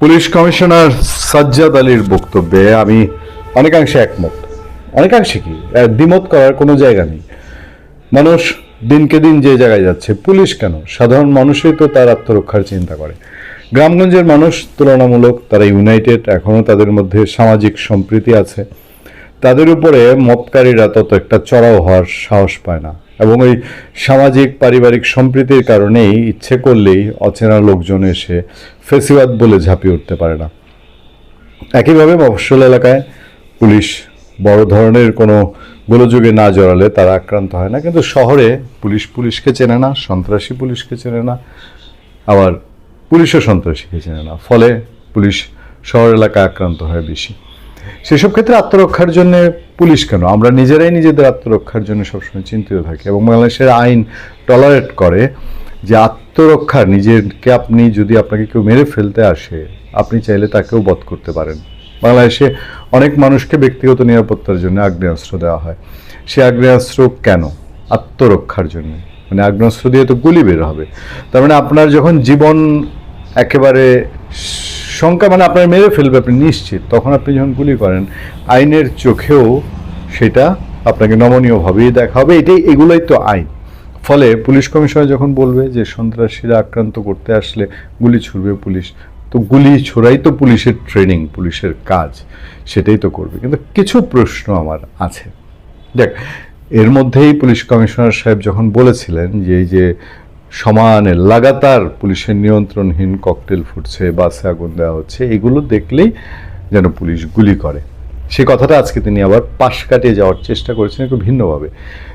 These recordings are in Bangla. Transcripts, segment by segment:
পুলিশ কমিশনার সাজ্জাদ আলীর বক্তব্যে আমি অনেকাংশে একমত। অনেকাংশে কি? দ্বিমত করার কোনো জায়গা নেই। মানুষ দিনকে দিন যে জায়গায় যাচ্ছে, পুলিশ কেন? সাধারণ মানুষই তো তার আত্মরক্ষার চিন্তা করে। গ্রামগঞ্জের মানুষ তুলনামূলক তারা ইউনাইটেড, এখনও তাদের মধ্যে সামাজিক সম্প্রীতি আছে। তাদের উপরে মপকারীরা তত একটা চড়াও হওয়ার সাহস পায় না। এবং ওই সামাজিক, পারিবারিক সম্প্রীতির কারণেই ইচ্ছে করলেই অচেনা লোকজন এসে ফেসিবাদ বলে ঝাঁপিয়ে উঠতে পারে না। একইভাবে মফস্বল এলাকায় পুলিশ বড় ধরনের কোনো গোলযোগে না জড়ালে তারা আক্রান্ত হয় না। কিন্তু শহরে পুলিশ পুলিশকে চেনে না, সন্ত্রাসী পুলিশকে চেনে না, আবার পুলিশও সন্ত্রাসীকে চেনে না। ফলে পুলিশ শহর এলাকায় আক্রান্ত হয় বেশি। সেসব ক্ষেত্রে আত্মরক্ষার জন্য পুলিশ কেন? আমরা নিজেরাই নিজেদের আত্মরক্ষার জন্য সবসময় চিন্তিত থাকি এবং বাংলাদেশের আইন টলারেট করে যে আত্মরক্ষা নিজেকে আপনি যদি আপনাকে কেউ মেরে ফেলতে আসে, আপনি চাইলে তাকেও বধ করতে পারেন। বাংলাদেশে অনেক মানুষকে ব্যক্তিগত নিরাপত্তার জন্য আগ্নেয়াস্ত্র দেওয়া হয়। সে আগ্নেয়াস্ত্র কেন? আত্মরক্ষার জন্য। মানে আগ্নেয়াস্ত্র দিয়ে তো গুলি বের হবে। তার মানে আপনার যখন জীবন একেবারে শঙ্কা মানে আপনার মেরে ফেলবে আপনি নিশ্চিত। তখন আপনি যখন গুলি করেন, আইনের চোখেও সেটা আপনাকে নমনীয়ভাবেই দেখা হবে এটাই, এগুলোই তো আইন। ফলে পুলিশ কমিশনার যখন বলবে যে, সন্ত্রাসীরা আক্রান্ত করতে আসলে গুলি ছুড়বে পুলিশ, তো গুলি ছোড়াই তো পুলিশের ট্রেনিং, পুলিশের কাজ, সেটাই তো করবে। কিন্তু কিছু প্রশ্ন আমার আছে। দেখ, এর মধ্যেই পুলিশ কমিশনার সাহেব যখন বলেছিলেন যে, এই যে সমানে লাগাতার পুলিশের নিয়ন্ত্রণহীন ককটেল ফুটছে, বাসে আগুন দেওয়া হচ্ছে, এগুলো দেখলেই যেন পুলিশ গুলি করে। সে কথাটা আজকে তিনি আবার পাশ কাটিয়ে যাওয়ার চেষ্টা করেছেন একটু ভিন্নভাবে।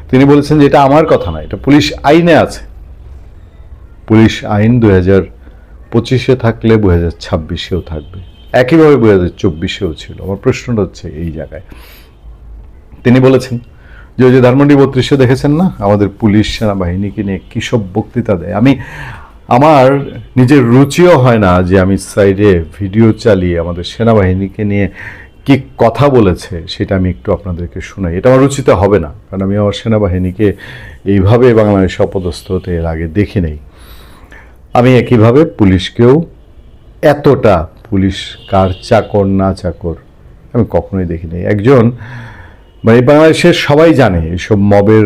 তিনি বলেছেন যে এটা আমার কথা না, এটা পুলিশ আইনে আছে। পুলিশ আইন দু হাজার পঁচিশে থাকলে দু হাজার ছাব্বিশেও থাকবে। একইভাবে দু হাজার চব্বিশেও ছিল। আমার প্রশ্নটা হচ্ছে এই জায়গায়। তিনি বলেছেন যে যে ধানমন্ডি বত্রিশে দেখেছেন না? আমাদের পুলিশ, সেনাবাহিনীকে নিয়ে কী সব বক্তৃতা দেয়। আমি, আমার নিজের রুচিও হয় না যে আমি সাইডে ভিডিও চালিয়ে আমাদের সেনাবাহিনীকে নিয়ে কি কথা বলেছে, সেটা আমি একটু আপনাদেরকে শোনাই। এটা আমার রুচিতে হবে না, কারণ আমি আমার সেনাবাহিনীকে এইভাবে বাংলাদেশে অপদস্থ হতে এর আগে দেখি নেই। আমি একইভাবে পুলিশকেও এতটা পুলিশ কার চাকর, না চাকর, আমি কখনোই দেখিনি একজন মানে বাংলাদেশের সবাই জানে এইসব মবের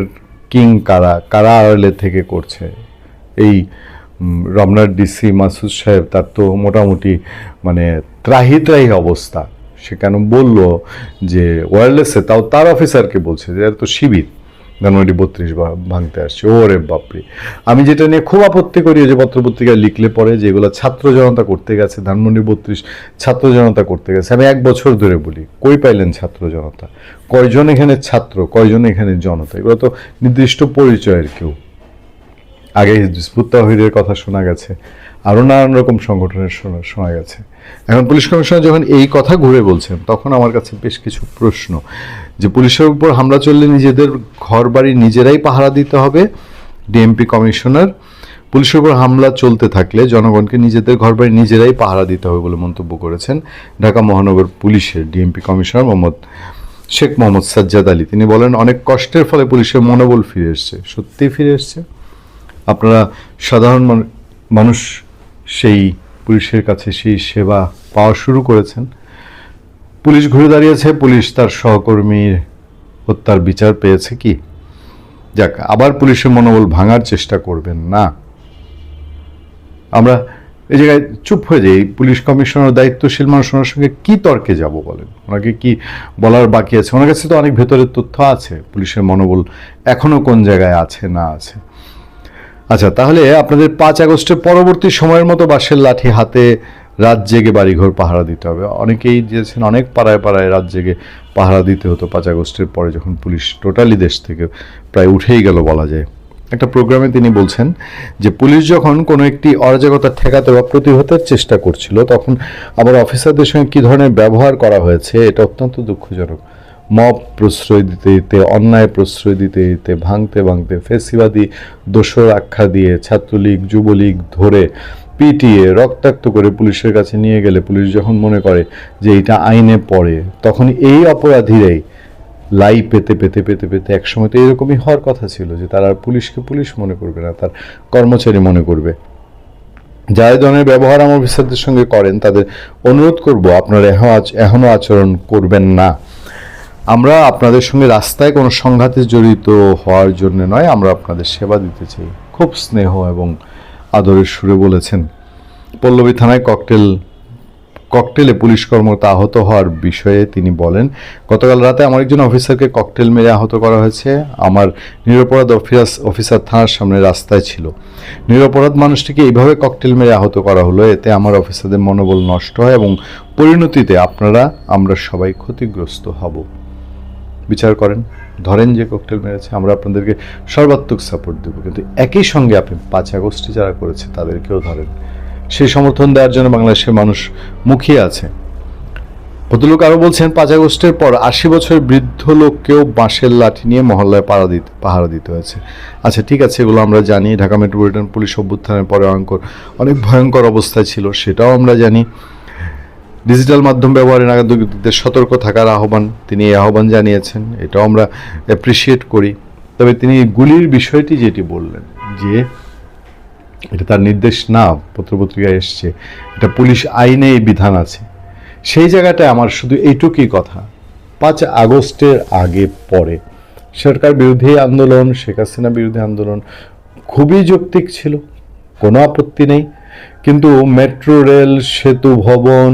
কিং কারা কারা আড়ালে থেকে করছে। এই রমনার ডিসি মাসুদ সাহেব, তার তো মোটামুটি মানে ত্রাহি ত্রাহি অবস্থা। সে কেন বলল যে ওয়্যারলেসে তাও তার অফিসারকে বলছে যে এত শিবির। ধানমন্ডি বত্রিশ ভাঙতে আসছে। ওরে বাপরে। আমি যেটা নিয়ে খুব আপত্তি করি যে পত্রপত্রিকায় লিখলে পরে যে এগুলো ছাত্র জনতা করতে গেছে, ধানমন্ডি বত্রিশ ছাত্র জনতা করতে গেছে। আমি এক বছর ধরে বলি, কই পাইলেন ছাত্র জনতা? কয়জন এখানে ছাত্র, কয়জন এখানে জনতা? এগুলো তো নির্দিষ্ট পরিচয়ের কেউ। আগে হিজবুত তাহিরের কথা শোনা গেছে। আরও নানান রকম সংগঠনের শোনা গেছে। এখন পুলিশ কমিশনার যখন এই কথা ঘুরে বলছেন, তখন আমার কাছে বেশ কিছু প্রশ্ন। যে পুলিশের উপর হামলা চললে নিজেদের ঘর বাড়ি নিজেরাই পাহারা দিতে হবে, ডিএমপি কমিশনার। পুলিশের উপর হামলা চলতে থাকলে জনগণকে নিজেদের ঘর বাড়ি নিজেরাই পাহারা দিতে হবে বলে মন্তব্য করেছেন ঢাকা মহানগর পুলিশের ডিএমপি কমিশনার মোহাম্মদ শেখ মোহাম্মদ সাজ্জাদ আলী। তিনি বলেন, অনেক কষ্টের ফলে পুলিশের মনোবল ফিরে এসছে। সত্যিই ফিরে এসছে। আপনারা সাধারণ মানুষ সেই পুলিশের কাছে সেই সেবা পাওয়া শুরু করেছেন। পুলিশ ঘুরে দাঁড়িয়েছে, পুলিশ তার সহকর্মীর হত্যার বিচার পেয়েছে কি? যাক, আবার পুলিশের মনোবল ভাঙার চেষ্টা করবেন না। আমরা এই জায়গায় চুপ হয়ে যাই। পুলিশ কমিশনার দায়িত্বশীল মানুষ ওনার সঙ্গে কি তর্কে যাব বলেন? ওনাকে কি বলার বাকি আছে? ওনার কাছে তো অনেক ভেতরের তথ্য আছে। পুলিশের মনোবল এখনও কোন জায়গায় আছে না আছে। আচ্ছা তাহলে আপনাদের পাঁচ আগস্টের পরবর্তী সময়ের মতো বাঁশের লাঠি হাতে রাত জেগে বাড়িঘর পাহারা দিতে হবে। অনেকেই দিয়েছেন অনেক পাড়ায় পাড়ায় রাত জেগে পাহারা দিতে হতো পাঁচ আগস্টের পরে যখন পুলিশ টোটালি দেশ থেকে প্রায় উঠেই গেল বলা যায়। একটা প্রোগ্রামে তিনি বলছেন যে, পুলিশ যখন কোনো একটি অরাজকতা ঠেকাতে বা প্রতিহতের চেষ্টা করছিল, তখন আমার অফিসারদের সঙ্গে কী ধরনের ব্যবহার করা হয়েছে, এটা অত্যন্ত দুঃখজনক। মব প্রশ্রয় দিতে দিতে অন্যায় প্রশ্রয় দিতে দিতে ভাঙতে ভাঙতে, ফেসিবাদী দোষর আখ্যা দিয়ে ছাত্রলীগ, যুবলীগ ধরে পিটিয়ে রক্তাক্ত করে পুলিশের কাছে নিয়ে গেলে পুলিশ যখন মনে করে যে এটা আইনে পড়ে, তখন এই অপরাধীরাই লাই পেতে পেতে পেতে পেতে একসময় তো এরকমই হওয়ার কথা ছিল যে তারা পুলিশকে পুলিশ মনে করবে না, তার কর্মচারী মনে করবে। যা এই ধরনের ব্যবহার আমার অফিসারদের সঙ্গে করেন, তাদের অনুরোধ করব আপনারা এখন আচ- এখনও আচরণ করবেন না। আমরা আপনাদের সঙ্গে রাস্তায় কোনো সংঘাতে জড়িত হওয়ার জন্য নয়, আমরা আপনাদের সেবা দিতে চাই। খুব স্নেহ এবং আদরের সুরে বলেছেন, পল্লবী থানায় ককটেল, ককটেলে পুলিশ কর্মকর্তা আহত হওয়ার বিষয়ে তিনি বলেন, গতকাল রাতে আমার একজন অফিসারকে ককটেল মেরে আহত করা হয়েছে। আমার নিরপরাধ অফিস অফিসার থানার সামনে রাস্তায় ছিল। নিরপরাধ মানুষটিকে এইভাবে ককটেল মেরে আহত করা হলো, এতে আমার অফিসারদের মনোবল নষ্ট হয় এবং পরিণতিতে আপনারা, আমরা সবাই ক্ষতিগ্রস্ত হব। বিচার করেন। ধরেন যে ককটেল মেরেছে, আমরা আপনাদেরকে সর্বাত্মক সাপোর্ট দেবো। কিন্তু একই সঙ্গে আপনি পাঁচ আগস্টে যারা করেছে, তাদেরকেও ধরেন। সেই সমর্থন দেওয়ার জন্য বাংলাদেশের মানুষ মুখিয়ে আছে। ভদ্রলোক আরও বলছেন পাঁচ আগস্টের পর আশি বছরের বৃদ্ধ লোককেও বাঁশের লাঠি নিয়ে মহল্লায় পাড়া দিতে, পাহারা দিতে হয়েছে। আচ্ছা ঠিক আছে, এগুলো আমরা জানি। ঢাকা মেট্রোপলিটন পুলিশ অভ্যুত্থানের পরে ভয়ঙ্কর অনেক ভয়ঙ্কর অবস্থায় ছিল, সেটাও আমরা জানি। ডিজিটাল মাধ্যম ব্যবহারে নাগরিকদের সতর্ক থাকার আহ্বান তিনি এই আহ্বান জানিয়েছেন, এটাও আমরা অ্যাপ্রিসিয়েট করি। তবে তিনি গুলির বিষয়টি যেটি বললেন, যে এটা তার নির্দেশ না, পত্রপত্রিকায় এসছে, এটা পুলিশ আইনে এই বিধান আছে। সেই জায়গাটায় আমার শুধু এইটুকুই কথা, পাঁচ আগস্টের আগে পরে সরকার বিরোধী আন্দোলন, শেখ হাসিনা বিরোধী আন্দোলন খুবই যৌক্তিক ছিল, কোনো আপত্তি নেই। কিন্তু মেট্রো, রেল, সেতু, ভবন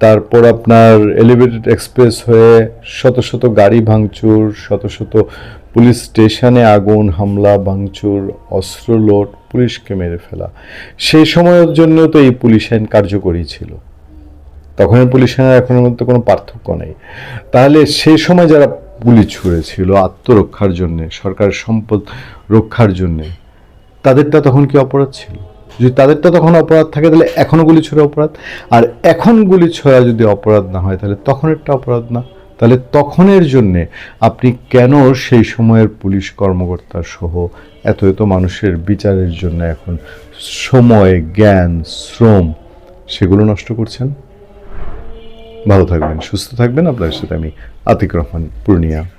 তারপর আপনার এলিভেটেড এক্সপ্রেস হয়ে শত শত গাড়ি ভাঙচুর, শত শত পুলিশ স্টেশনে আগুন, হামলা, ভাঙচুর, অস্ত্র লোড, পুলিশকে মেরে ফেলা। সেই সময়ের জন্য তো এই পুলিশ আইন কার্যকরী ছিল। তখনের পুলিশ আইনের এখনের মধ্যে কোনো পার্থক্য নেই। তাহলে সেই সময় যারা গুলি ছুঁড়েছিল আত্মরক্ষার জন্যে সরকারের সম্পদ রক্ষার জন্যে, তাদেরটা তখন কি অপরাধ ছিল? যদি তাদেরটা তখন অপরাধ থাকে, তাহলে এখনও গুলি ছোড়া অপরাধ। আর এখন গুলি ছোড়া যদি অপরাধ না হয়, তাহলে তখনেরটা অপরাধ না। তাহলে তখনের জন্যে আপনি কেন সেই সময়ের পুলিশ কর্মকর্তা সহ এত এত মানুষের বিচারের জন্য এখন সময়, জ্ঞান, শ্রম সেগুলো নষ্ট করছেন? ভালো থাকবেন, সুস্থ থাকবেন। আপনার সাথে আমি আতিক রহমান, পূর্ণিয়া।